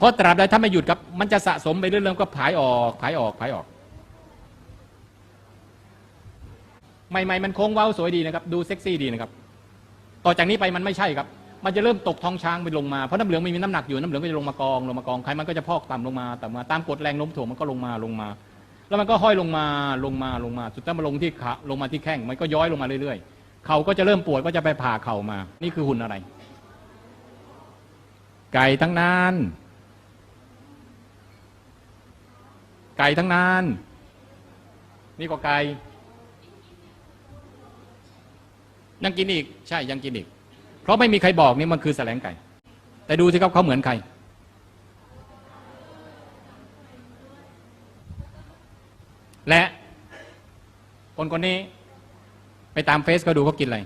เพราะตราบใดถ้าไม่หยุดครับ มันจะสะสมไปเรื่อยๆก็ผายออกผายออกผายออก ใหม่ๆมันโค้งเว้าสวยดีนะครับ ดูเซ็กซี่ดีนะครับ ต่อจากนี้ไปมันไม่ใช่ครับ มันจะเริ่มตกท้องช้างไปลงมาเพราะน้ำเหลืองไม่มีน้ำหนักอยู่น้ำเหลืองก็จะลงมากองลงมากองไขมันก็จะพอกต่ำลงมาต่ำมาตามกฎแรงโน้มถ่วงมันก็ลงมาลงมา แล้วมันก็ห้อยลงมาลงมาลงมาสุดท้ายมาลงที่ขาลงมาที่แข้งมันก็ย้อยลงมาเรื่อยๆเขาก็จะเริ่มปวดก็จะไปผ่าเข่ามา นี่คือหุ่นอะไร ไก่ทั้งนั้น ไก่ทั้งนั้น นี่ก็ไก่ยังกินอีก ใช่ยังกินอีก เพราะไม่มีใครบอกนี่มันคือแสลงไก่ แต่ดูสิครับเขาเหมือนใคร และคนคนนี้ ไปตามเฟซก็ดูเขากินอะไร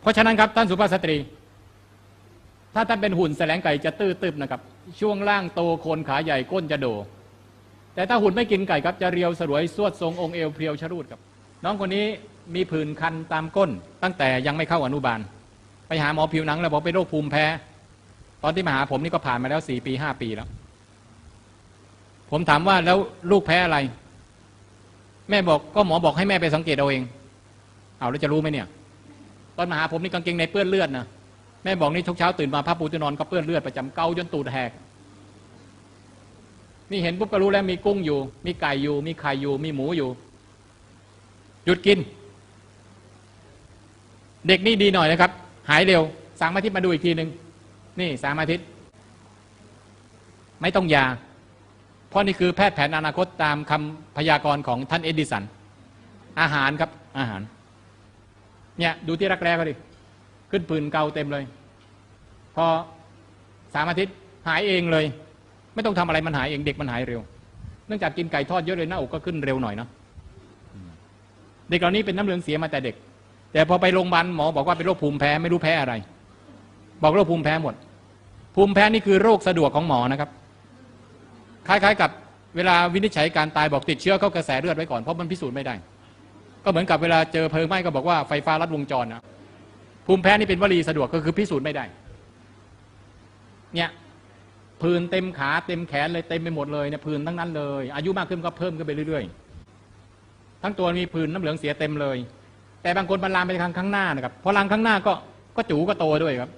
เพราะฉะนั้นครับท่านสุภาพสตรี ถ้าท่านเป็นหุ่นแสลงไก่จะตื้อตึบนะครับ ช่วงล่างโตโคนขาใหญ่ก้นจะโด แต่ถ้าหุ่นไม่กินไก่ครับจะเรียวสวยสวดทรงองค์เอวเพรียวชรูดครับ น้องคนนี้มีผื่นคันตามก้น ตั้งแต่ยังไม่เข้าอนุบาล ไปหาหมอผิวหนังแล้วบอกเป็นโรคภูมิแพ้ ตอนที่มาหาผมนี่ก็ผ่านมาแล้วสี่ปีห้าปีแล้ว ผมถามว่าแล้วลูกแพ้อะไร แม่บอกก็หมอบอกให้แม่ไปสังเกตเอาเองเอาแล้วจะรู้ไหมเนี่ย ตอนมาหาผมนี่กางเกงในเปื้อนเลือดนะ แม่บอกนี่ทุกเช้าตื่นมาผ้าปูที่นอนก็เปื้อนเลือดประจำเกาจนตูดแหก นี่เห็นปุ๊บก็รู้แล้วมีกุ้งอยู่ มีไก่อยู่ มีไข่อยู่ มีหมูอยู่ หยุดกิน เด็กนี่ดีหน่อยนะครับ หายเร็วสามอาทิตย์มาดูอีกทีหนึ่งนี่สามอาทิตย์ ไม่ต้องยา เพราะนี่คือแพทย์แผนอนาคตตามคำพยากรณ์ของท่านเอ็ดิสัน อาหารครับอาหาร เนี่ยดูที่รักแร้ก็ดิ ขึ้นปืนเกาเต็มเลย พอสามอาทิตย์หายเองเลย ไม่ต้องทำอะไรมันหายเองเด็กมันหายเร็ว เนื่องจากกินไก่ทอดเยอะเลยหน้าอกก็ขึ้นเร็วหน่อยเนาะเด็กเหล่านี้เป็นน้ำเหลืองเสียมาแต่เด็ก แต่พอไปโรงพยาบาลหมอบอกว่าเป็นโรคภูมิแพ้ไม่รู้แพ้อะไร บอกโรคภูมิแพ้หมด ภูมิแพ้นี่คือโรคสะดวกของหมอนะครับ คล้ายๆกับเวลาวินิจฉัยการตายบอกติดเชื้อเข้ากระแสเลือดไว้ก่อนเพราะมันพิสูจน์ไม่ได้ ก็เหมือนกับเวลาเจอเพลิงไหม้ก็บอกว่าไฟฟ้าลัดวงจรนะ ภูมิแพ้นี่เป็นวลีสะดวกก็คือพิสูจน์ไม่ได้ เนี่ยพื้นเต็มขาเต็มแขนเลยเต็มไปหมดเลยเนี่ยพื้นทั้งนั้นเลย อายุมากขึ้นก็เพิ่มขึ้นไปเรื่อยๆ ทั้งตัวมีพื้นน้ำเหลืองเสียเต็มเลย แต่บางคนมันลามไปทางข้างหน้านะครับพอลามข้างหน้าก็ก็จูก็โตด้วยครับ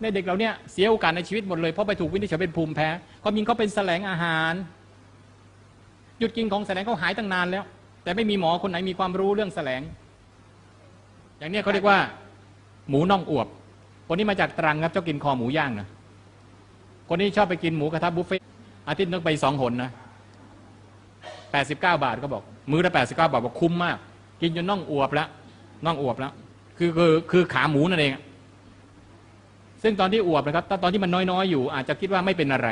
ในเด็กเราเนี่ยเสียโอกาสในชีวิตหมดเลยเพราะไปถูกวินิจฉัยเป็นภูมิแพ้ความจริงเขาเป็นแสลงอาหาร หยุดกินของแสลงเขาหายตั้งนานแล้ว แต่ไม่มีหมอคนไหนมีความรู้เรื่องแสลง อย่างเนี้ยเขาเรียกว่า หมูน่องอวบ คนนี้มาจากตรังครับเจ้ากินคอหมูย่างนะคนนี้ชอบไปกินหมูกระทะบุฟเฟ่ต์อาทิตย์นึงไปสองหนนะแปดสิบเก้าบาทก็บอก มื้อละแปดสิบเก้าบาทบอกคุ้มมาก กินจนน่องอวบแล้วน่องอวบแล้วคือคือคือขาหมูนั่นเองซึ่งตอนที่อวบนะครับตอนที่มันน้อยๆอยู่ อาจจะคิดว่าไม่เป็นอะไร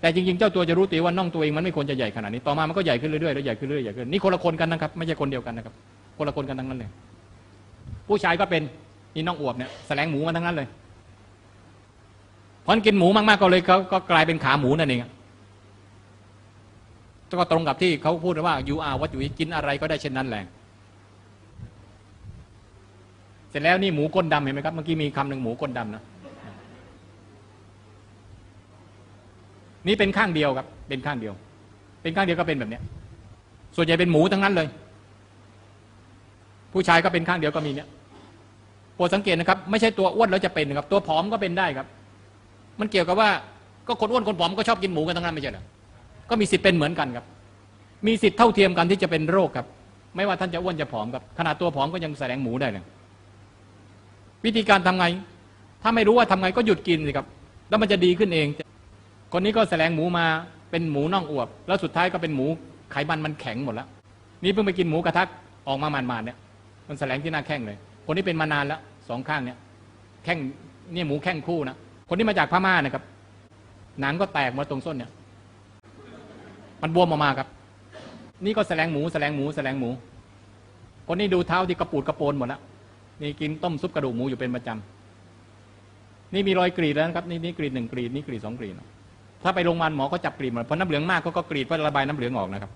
แต่จริงๆ เจ้าตัวจะรู้ตัวว่าน่องตัวเองมันไม่ควรจะใหญ่ขนาดนี้ ต่อมามันก็ใหญ่ขึ้นเรื่อยๆแล้วใหญ่ขึ้นเรื่อยๆใหญ่ขึ้นนี่คนละคนกันนะครับ ไม่ใช่คนเดียวกันนะครับ คนละคนกันทั้งนั้นเลย ผู้ชายก็เป็นนี่น่องอวบเนี่ยแสลงหมูมันทั้งนั้นเลยเพราะกินหมูมากๆก็เลยเขาก็กลายเป็นขาหมูนั่นเองก็ตรงกับที่เขาพูดว่า you are what you eat กินอะไรก็ได้เช่นนั้นแหละเสร็จแล้วนี่หมูก้นดำเห็นไหมครับเมื่อกี้มีคำหนึ่งหมูก้นดำนะนี่เป็นข้างเดียวครับ เป็นข้างเดียว เป็นข้างเดียวก็เป็นแบบเนี้ย ส่วนใหญ่เป็นหมูทั้งนั้นเลย ผู้ชายก็เป็นข้างเดียวก็มีเนี่ย โปรดสังเกตนะครับ ไม่ใช่ตัวอ้วนแล้วจะเป็นนะครับ ตัวผอมก็เป็นได้ครับ มันเกี่ยวกับว่าก็คนอ้วนคนผอมก็ชอบกินหมูกันทั้งนั้นไม่ใช่หรอก็มีสิทธิ์เป็นเหมือนกันครับ มีสิทธิ์เท่าเทียมกันที่จะเป็นโรคครับ ไม่ว่าท่านจะอ้วนจะผอมครับขนาดตัวผอมก็ยังแสดงหมูได้เลยวิธีการทำไง ถ้าไม่รู้ว่าทำไงก็หยุดกินสิครับ แล้วมันจะดีขึ้นเอง คนนี้ก็แสลงหมูมาเป็นหมูน่องอวบ แล้วสุดท้ายก็เป็นหมูไขมันมันแข็งหมดแล้ว นี่เพิ่งไปกินหมูกระทะออกมาหมาดๆเนี่ย มันแสลงที่หน้าแข้งเลย คนนี้เป็นมานานแล้วสองข้างเนี่ยแข้งเนี่ยหมูแข้งคู่นะคนที่มาจากพม่านะครับ หนังก็แตกมาตรงส้นเนี่ย มันบวมออกมาครับ นี่ก็แสลงหมูแสลงหมูแสลงหมู คนนี้ดูเท้าที่กระปูดกระโปนหมดแล้วนี่กินต้มซุปกระดูกหมูอยู่เป็นประจำนี่มีรอยกรีดแล้วนะครับนี่นี่กรีดหนึ่งกรีดนี่กรีดสองกรีดถ้าไปโรงพยาบาลหมอก็จับกรีดหมดเพราะน้ำเหลืองมากเขาก็กรีดเพื่อระบายน้ำเหลืองออกนะครับ